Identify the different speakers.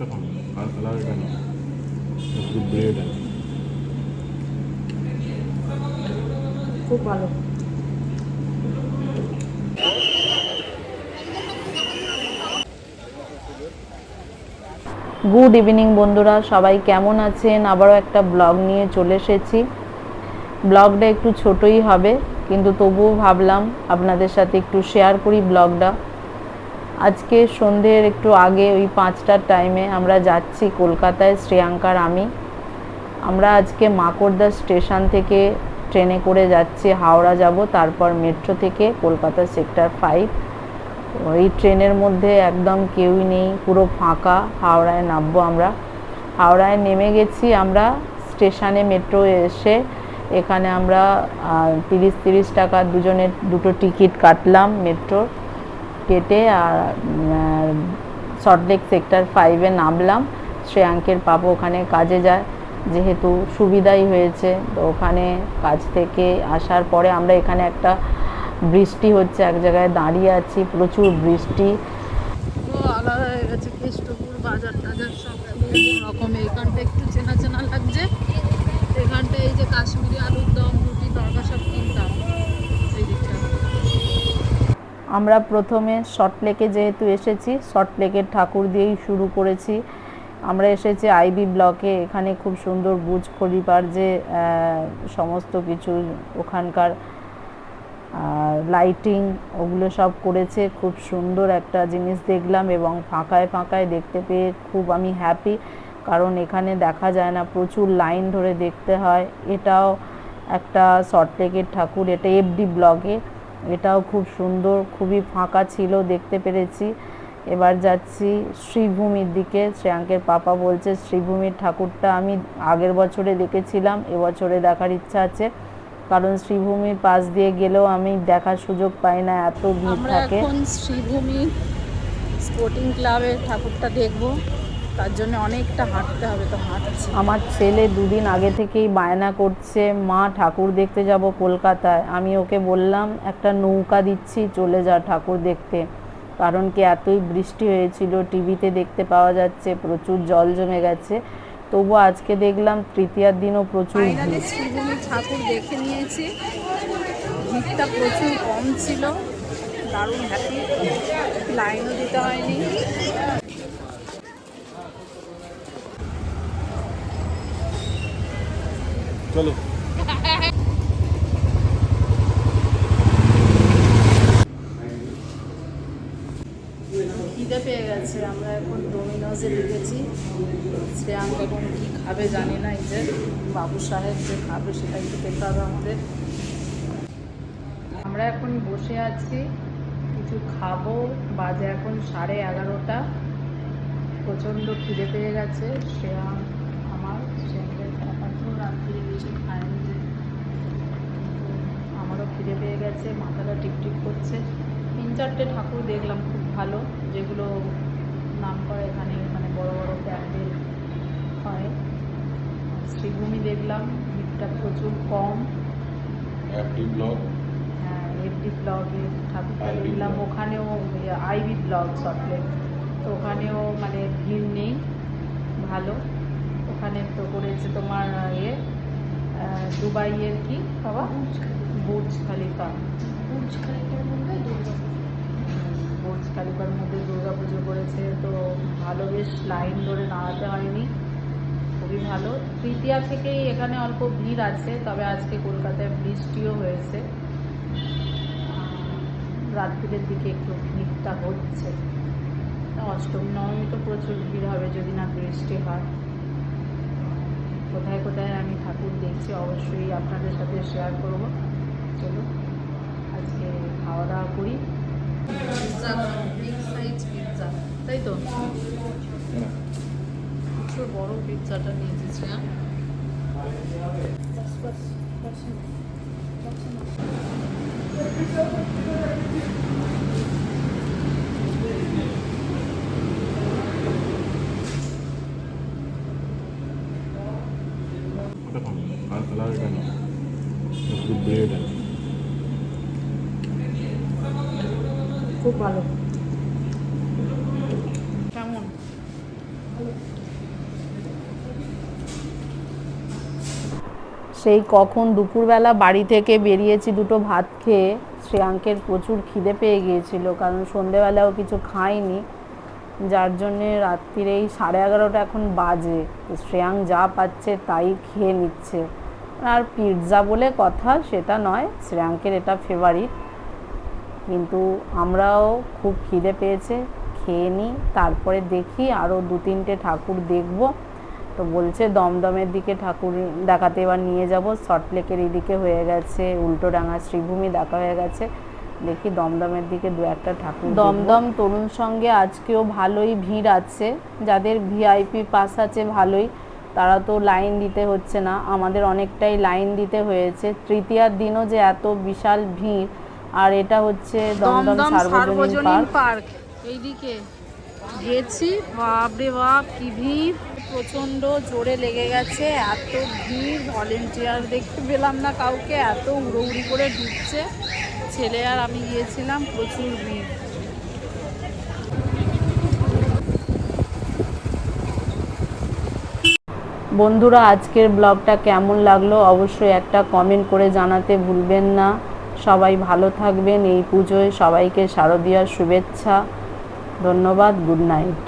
Speaker 1: Good evening বন্ধুরা। সবাই কেমন আছেন? আবারও একটা ব্লগ নিয়ে চলে এসেছি। ব্লগটা একটু ছোটই হবে, কিন্তু তবুও ভাবলাম আপনাদের সাথে একটু শেয়ার করি ব্লগটা আজকে সন্ধ্যের একটু আগে ওই পাঁচটার টাইমে আমরা যাচ্ছি কলকাতায় শ্রেয়াঙ্কার আমি। আমরা আজকে মাকড়দা স্টেশন থেকে ট্রেনে করে যাচ্ছি, হাওড়া যাব, তারপর মেট্রো থেকে কলকাতা সেক্টর ফাইভ ওই ট্রেনের মধ্যে একদম কেউই নেই, পুরো ফাঁকা, হাওড়ায় নামবো আমরা। হাওড়ায় নেমে গেছি আমরা, স্টেশনে মেট্রো এসে এখানে আমরা তিরিশ তিরিশ টাকা দুজনের দুটো টিকিট কাটলাম মেট্রোর কেটে সল্টলেক সেক্টর ফাইভে নামলাম। শ্রেয়াঙ্কের পাবো ওখানে কাজে যায়। যেহেতু সুবিধাই হয়েছে, তো ওখানে কাজ থেকে আসার পরে আমরা এখানে একটা বৃষ্টি হচ্ছে, এক জায়গায় দাঁড়িয়ে আছি, প্রচুর বৃষ্টি।
Speaker 2: আলাদা হয়ে গেছে, কেষ্টপুর, বাজার টাজার সব রকম। এইখানটা একটু চেনা চেনা লাগছে। এখানটা এই যে কাশ্মীরি আলুর দম, রুটি, তরকা সব কিনতাম।
Speaker 1: আমরা প্রথমে সল্টলেকে যেহেতু এসেছি সল্টলেকের ঠাকুর দিয়েই শুরু করেছি। আমরা এসেছি আইবি ব্লকে এখানে খুব সুন্দর বুজ খলিফার যে সমস্ত কিছু ওখানকার লাইটিং ওগুলো সব করেছে। খুব সুন্দর একটা জিনিস দেখলাম এবং ফাঁকায় ফাঁকায় দেখতে পেয়ে খুব আমি হ্যাপি কারণ এখানে দেখা যায় না, প্রচুর লাইন ধরে দেখতে হয়। এটাও একটা সল্টলেকের ঠাকুর, এটা এফডি ব্লকে এটাও খুব সুন্দর খুবই ফাঁকা ছিল দেখতে পেরেছি। এবার যাচ্ছি শ্রীভূমির দিকে। শ্রেয়াঙ্কের পাপা বলছে শ্রীভূমির ঠাকুরটা আমি আগের বছরে দেখেছিলাম এবছরে দেখার ইচ্ছা আছে। কারণ শ্রীভূমির পাশ দিয়ে গেলেও আমি দেখার সুযোগ পাই না এত ভিড় থাকে।
Speaker 2: এখন শ্রীভূমি স্পোর্টিং ক্লাবের ঠাকুরটা দেখব। তার জন্য অনেকটা হাঁটতে হবে তো হাঁটছি।
Speaker 1: আমার ছেলে দুদিন আগে থেকেই বায়না করছে মা ঠাকুর দেখতে যাব কলকাতায়। আমি ওকে বললাম একটা নৌকা দিচ্ছি চলে যা ঠাকুর দেখতে। কারণ কি এতই বৃষ্টি হয়েছিল টিভিতে দেখতে পাওয়া যাচ্ছে প্রচুর জল জমে গেছে। তবু আজকে দেখলাম তৃতীয়ার দিনও প্রচুর।
Speaker 2: ঠাকুর দেখে নিয়েছি। ভিড়টা প্রচুর কম ছিল। দারুণ হ্যাপি লাইনও দিতে হয়নি।
Speaker 3: চলো।
Speaker 2: খিদে পেয়ে গেছে, আমরা এখন ডোমিনোজে খাবে সাহেব যে খাবে সেটা একটু আমাদের। আমরা এখন বসে আছি, কিছু খাব। বাজে এখন সাড়ে এগারোটা। প্রচণ্ড খিদে পেয়ে গেছে, শ্রেয়াঙ্ক আমার শ্রেয়াঙ্কের পাপাকেও রাত্রি কিছু খায়নি আমারও খিদে পেয়ে গেছে মাথাটা টিপটিপ করছে। তিন চারটে ঠাকুর দেখলাম খুব ভালো যেগুলো নাম করা এখানে মানে বড় বড় প্যান্ডেল হয়। শ্রীভূমি দেখলাম ভিড়টা প্রচুর কম।
Speaker 3: অ্যাপটি ব্লগ
Speaker 2: হ্যাঁ এফডি ব্লগে ঠাকুরটা দেখলাম। ওখানেও আইবি ব্লগ সটলেক তো ওখানেও মানে ভিড় নেই ভালো। ওখানে তো করেছে তোমার ইয়ে দুবাইয়ের কি বাবা বুর্জ খালিফা। বুর্জ খালিফার মধ্যে বুর্জ খালিফার মধ্যে দুর্গা পুজো করেছে তো ভালো বেশ লাইন ধরে দাঁড়াতে হয়নি। খুবই ভালো। তৃতীয়া থেকেই এখানে অল্প ভিড় আছে তবে আজকে কলকাতায় বৃষ্টিও হয়েছে। আহ, রাত্রির দিকে একটু ভিড়টা হচ্ছে। অষ্টম নবমী তো প্রচুর ভিড় হবে যদি না বৃষ্টি হয়। কোথায় কোথায় আমি ঠাকুর দেখছি অবশ্যই আপনাদের সাথে শেয়ার করব। চলো আজকে খাওয়া দাওয়া করি। পিৎজা বিগ সাইজ পিৎজা তাই তো? প্রচুর বড় পিৎজাটা নিয়েছি হ্যাঁ
Speaker 3: ওটা খান আর কালার এটা না শুধু ব্রেড আছে
Speaker 1: খুব ভালো।
Speaker 2: কেমন?
Speaker 1: সেই কখন দুপুরবেলা বাড়ি থেকে বেরিয়েছি দুটো ভাত খেয়ে শ্রেয়াঙ্কের প্রচুর খিদে পেয়ে গিয়েছিল কারণ সন্ধেবেলাও কিছু খাইনি। যার জন্যে রাত্রির এই সাড়ে এগারোটা এখন বাজে। তো শ্রেয়াঙ্ক যা পাচ্ছে তাই খেয়ে নিচ্ছে। আর পিৎজা বলে কথা সেটা নয় শ্রেয়াঙ্কের এটা ফেভারিট কিন্তু আমরাও খুব খিদে পেয়েছে, খেয়ে নিই। তারপরে দেখি আরও দু তিনটে ঠাকুর দেখব। তো বলছে দমদমের দিকে ঠাকুর দেখাতে এবার নিয়ে যাব। সল্টলেকের এদিকে হয়ে গেছে উল্টোডাঙা শ্রীভূমি দেখা হয়ে গেছে। দেখি দমদমের দিকে দু একটা ঠাকুর দমদম তরুণ সঙ্গে আজকেও ভালোই ভিড় আছে। যাদের ভিআইপি পাস আছে ভালোই। তারা তো লাইন দিতে হচ্ছে না। আমাদের অনেকটাই লাইন দিতে হয়েছে। তৃতীয়ার দিনও যে এত বিশাল ভিড় আর এটা হচ্ছে দমদম সার্বজনীন
Speaker 2: পার্ক। এইদিকে গেছি। বাপরে বাপ কি ভিড়। প্রচণ্ড জোরে লেগে গেছে এত ভিড়। ভলেন্টিয়ার দেখতে পেলাম না কাউকে এত উড়োউড়ি করে ঢুকছে। ছেলে আর আমি গিয়েছিলাম প্রচুর ভিড়।
Speaker 1: বন্ধুরা আজকের ব্লগটা কেমন লাগল অবশ্যই একটা কমেন্ট করে জানাতে ভুলবেন না। সবাই ভালো থাকবেন। এই পুজোয় সবাইকে শারদীয়ার শুভেচ্ছা। ধন্যবাদ গুড নাইট।